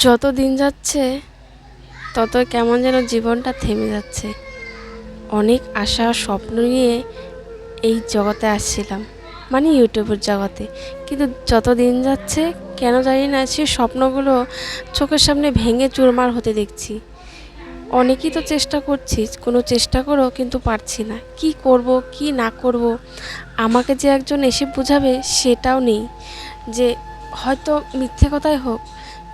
যত দিন যাচ্ছে, তত কেমন যেন জীবনটা থেমে যাচ্ছে। অনেক আশা স্বপ্ন নিয়ে এই জগতে আসছিলাম মানে ইউটিউবের জগতে। কিন্তু যত দিন যাচ্ছে, কেন জানি না সেই স্বপ্নগুলো চোখের সামনে ভেঙে চুরমার হতে দেখছি। অনেকেই তো চেষ্টা করছি, কোনো চেষ্টা করো কিন্তু পারছি না। কি করব, কি না করব, আমাকে যে একজন এসে বোঝাবে, সেটাও নেই। যে হয়তো মিথ্যে কথাই হোক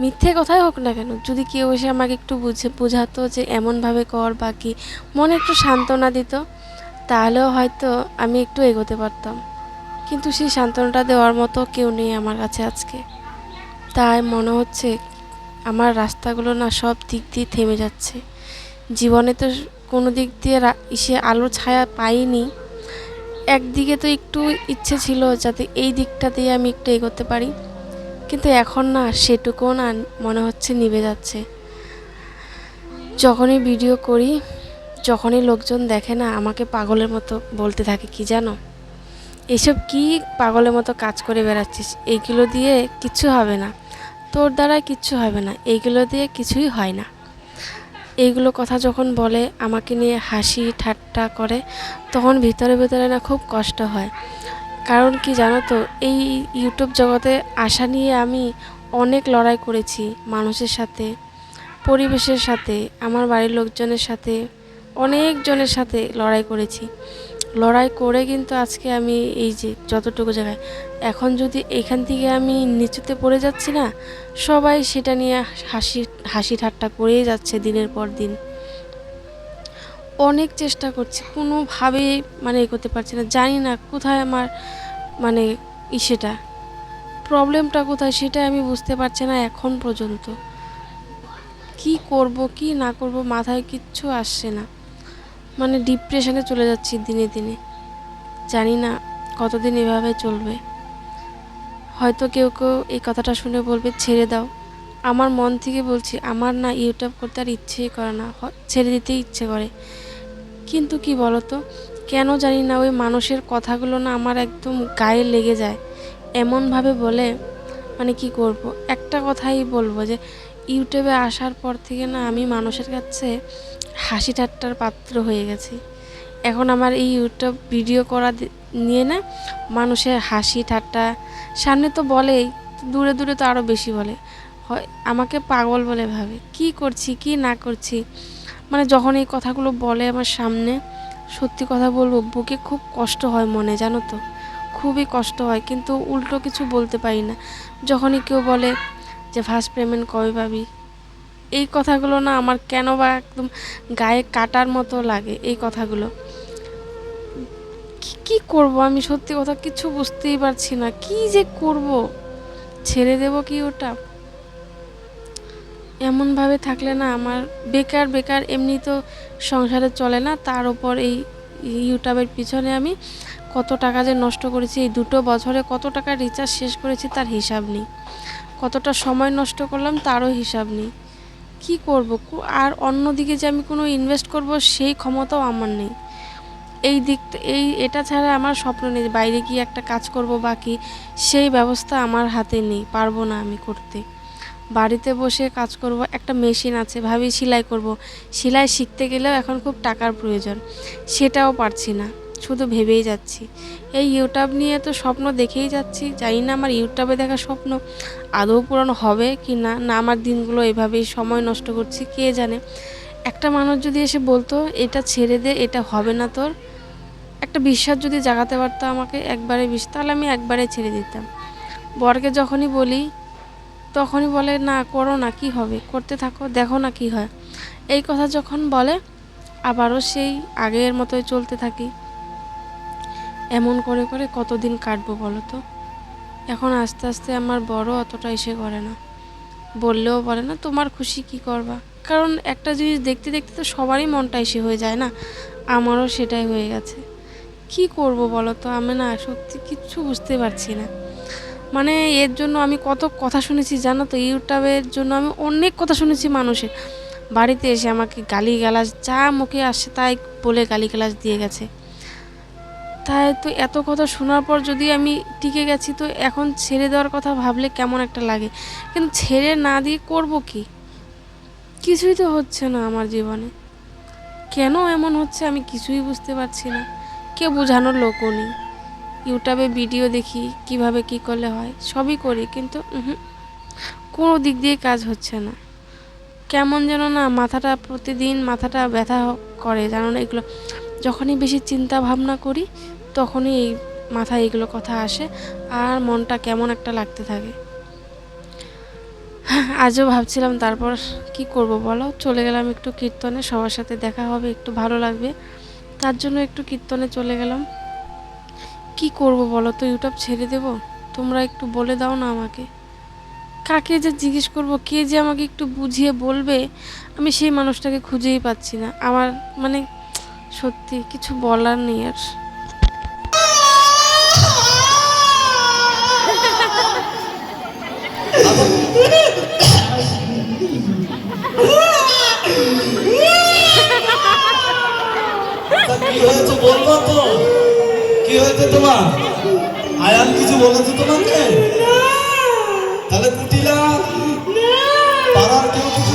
মিথ্যে কথাই হোক না কেন, যদি কেউ এসে আমাকে একটু বুঝে, বোঝাতো যে এমনভাবে কর বা কি, মনে একটু সান্ত্বনা দিত, তাহলেও হয়তো আমি একটু এগোতে পারতাম। কিন্তু সেই সান্ত্বনাটা দেওয়ার মতো কেউ নেই আমার কাছে আজকে। তাই মনে হচ্ছে আমার রাস্তাগুলো না সব দিক দিয়ে থেমে যাচ্ছে। জীবনে তো কোনো দিক দিয়ে ইসে আলো ছায়া পাইনি। একদিকে তো একটু ইচ্ছে ছিল যাতে এই দিকটা দিয়ে আমি একটু এগোতে পারি। কিন্তু এখন না সেটুকুও না মনে হচ্ছে নিভে যাচ্ছে। যখনই ভিডিও করি, যখনই লোকজন দেখে না, আমাকে পাগলের মতো বলতে থাকে, কি জানো? এসব কি পাগলের মতো কাজ করে বেড়াচ্ছিস? এইগুলো দিয়ে কিচ্ছু হবে না। তোর দ্বারা কিচ্ছু হবে না। এইগুলো দিয়ে কিছুই হয় না। এইগুলো কথা যখন বলে, আমাকে নিয়ে হাসি ঠাট্টা করে, তখন ভিতরে ভিতরে না খুব কষ্ট হয়। কারণ কি জানো তো, এই ইউটিউব জগতে আসা নিয়ে আমি অনেক লড়াই করেছি মানুষের সাথে, পরিবেশের সাথে, আমার বাড়ির লোকজনের সাথে, অনেকজনের সাথে লড়াই করেছি। লড়াই করে কিন্তু আজকে আমি এই যে যতটুকু জায়গায়, এখন যদি এখান থেকে আমি নিচুতে পড়ে যাচ্ছি না, সবাই সেটা নিয়ে হাসি হাসি ঠাট্টা করেই যাচ্ছে দিনের পর দিন। অনেক চেষ্টা করছি, কোনোভাবেই মানে এ করতে পারছি না। জানি না কোথায় আমার মানে ইসেটা, প্রবলেমটা কোথায় সেটা আমি বুঝতে পারছি না এখন পর্যন্ত। কি করব, কি না করব, মাথায় কিচ্ছু আসছে না। মানে ডিপ্রেশনে চলে যাচ্ছি দিনে দিনে। জানি না কতদিন এভাবে চলবে। হয়তো কেউ কেউ এই কথাটা শুনে বলবে, ছেড়ে দাও। আমার মন থেকে বলছি, আমার না ইউটিউব করতে আর ইচ্ছেই করে না। ছেড়ে দিতেই ইচ্ছে করে। কিন্তু কি বলতো? কেন জানি না ওই মানুষের কথাগুলো না আমার একদম গায়ে লেগে যায়। এমনভাবে বলে মানে কি করব? একটা কথাই বলব যে ইউটিউবে আসার পর থেকে না আমি মানুষের কাছে হাসি ঠাট্টার পাত্র হয়ে গেছি। এখন আমার এই ইউটিউব ভিডিও করা নিয়ে না মানুষের হাসি ঠাট্টা, সামনে তো বলেই, দূরে দূরে তো আরও বেশি বলে। হয়, আমাকে পাগল বলে ভাবে। কি করছি, কি না করছি? মানে যখন এই কথাগুলো বলে আমার সামনে, সত্যি কথা বলব, বুকে খুব কষ্ট হয় মনে, জানো তো? খুবই কষ্ট হয়, কিন্তু উল্টো কিছু বলতে পারি না। যখনই কেউ বলে যে ফার্স্ট পেমেন্ট কবে পাবি? এই কথাগুলো না আমার কেন বা একদম গায়ে কাটার মতো লাগে এই কথাগুলো। কি- করব আমি? সত্যি কথা কিছু বুঝতেই পারছি না। কি যে করব? ছেড়ে দেব কি ওটা? এমনভাবে থাকলে না আমার বেকার বেকার এমনি তো সংসারে চলে না। তার উপর এই ইউটিউবের পিছনে আমি কত টাকা যে নষ্ট করেছি, এই দুটো বছরে কত টাকা রিচার্জ শেষ করেছি তার হিসাব নেই। কতটা সময় নষ্ট করলাম তারও হিসাব নেই। কি করব? আর অন্যদিকে যে আমি কোনো ইনভেস্ট করব সেই ক্ষমতাও আমার নেই। এই দিকটা এই এটা ছাড়া আমার স্বপ্ন নেই বাইরে গিয়ে একটা কাজ করব বাকি। সেই ব্যবস্থা আমার হাতে নেই, পারব না আমি করতে। বাড়িতে বসে কাজ করব, একটা মেশিন আছে, ভাবি সেলাই করব। সেলাই শিখতে গেলেও এখন খুব টাকার প্রয়োজন, সেটাও পারছি না, শুধু ভেবেই যাচ্ছি। এই ইউটিউব নিয়ে তো স্বপ্ন দেখেই যাচ্ছি, জানি না আমার ইউটিউবে দেখা স্বপ্ন আদৌ পূরণ হবে কি না না আমার দিনগুলো এভাবেই সময় নষ্ট করছি, কে জানে? একটা মানুষ যদি এসে বলতো, এটা ছেড়ে দে, এটা হবে না তোর। একটা বিশ্বাস যদি জাগাতে পারতো আমাকে একবারে বিশ্বাস তাহলে আমি একবারে ছেড়ে দিতাম। বরকে যখনই বলি তখনই বলে, না, করো না, কি হবে? করতে থাকো, দেখো না কি হয়। এই কথা যখন বলে, আবারও সেই আগের মতোই চলতে থাকি। এমন করে করে কতদিন কাটবো বলো তো? এখন আস্তে আস্তে আমার বড় অতটা এসে করে না। বললেও বলে না, তোমার খুশি কি করবা? কারণ একটা জিনিস দেখতে দেখতে তো সবারই মনটা এসে হয়ে যায় না। আমারও সেটাই হয়ে গেছে। কি করব বলো তো? আমি না সত্যি কিচ্ছু বুঝতে পারছি না। মানে এর জন্য আমি কত কথা শুনেছি, জানো তো? ইউটিউবের জন্য আমি অনেক কথা শুনেছি মানুষের। বাড়িতে এসে আমাকে গালি গালাজ যা মুখে আসে তাই বলে গালি গালাজ দিয়ে গেছে। তাই তো এত কথা শোনার পর যদি আমি টিকে গেছি, তো এখন ছেড়ে দেওয়ার কথা ভাবলে কেমন একটা লাগে। কিন্তু ছেড়ে না দিয়ে করব কি? কিছুই তো হচ্ছে না আমার জীবনে। কেন এমন হচ্ছে আমি কিছুই বুঝতে পারছি না। কেউ বোঝানোর লোকও নেই। ইউটিউবে ভিডিও দেখি, কীভাবে কি করলে হয়, সবই করি, কিন্তু কোনো দিক দিয়ে কাজ হচ্ছে না। কেমন যেন না মাথাটা প্রতিদিন মাথাটা ব্যথা করে, জানো না এগুলো, যখনই বেশি চিন্তা ভাবনা করি, তখনই এই মাথায় এগুলো কথা আসে, আর মনটা কেমন একটা লাগতে থাকে। আজও ভাবছিলাম তারপর কি করব বলো? চলে গেলাম একটু কীর্তনে, সবার সাথে দেখা হবে, একটু ভালো লাগবে। তার জন্য একটু কীর্তনে চলে গেলাম। কি করব বলো তো? ইউটিউব ছেড়ে দেব? তোমরা একটু বলে দাও না আমাকে। কাকে যে জিজ্ঞেস করব, কে যে আমাকে একটু বুঝিয়ে বলবে, আমি সেই মানুষটাকে খুঁজেই পাচ্ছি না। আমার মানে সত্যি কিছু বলার নেই আর। কি হয়েছে বলব তো? কি হয়েছে তোমার? আয়ান কিছু বলেছে তোমাকে? তাহলে কুটিলা পাড়ার কেউ কিছু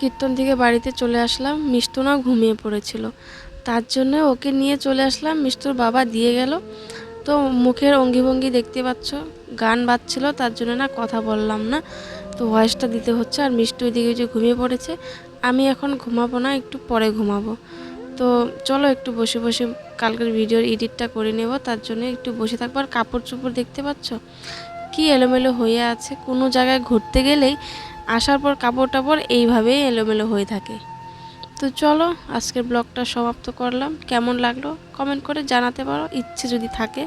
কীর্তন থেকে বাড়িতে চলে আসলাম। মিষ্টু না ঘুমিয়ে পড়েছিল। তার জন্য ওকে নিয়ে চলে আসলাম। মিষ্টুর বাবা দিয়ে গেল। তো মুখের অঙ্গি ভঙ্গি দেখতে পাচ্ছ। গান বাজছিল, তার জন্য না কথা বললাম না। তো ভয়েসটা দিতে হচ্ছে। আর মিষ্টু এদিকে যে ঘুমিয়ে পড়েছে। আমি এখন ঘুমাবো না, একটু পরে ঘুমাবো। তো চলো একটু বসে বসে কালকের ভিডিওর এডিটটা করে নেব। তার জন্য একটু বসে থাকব। আর কাপড় চোপড় দেখতে পাচ্ছ? কি এলোমেলো হয়ে আছে। কোনো জায়গায় ঘুরতে গেলেই আসার পর কাপড় টাপড় এইভাবেই এলোমেলো হয়ে থাকে। তো চলো, আজকের ব্লগটা সমাপ্ত করলাম। কেমন লাগল? কমেন্ট করে জানাতে পারো। ইচ্ছে যদি থাকে।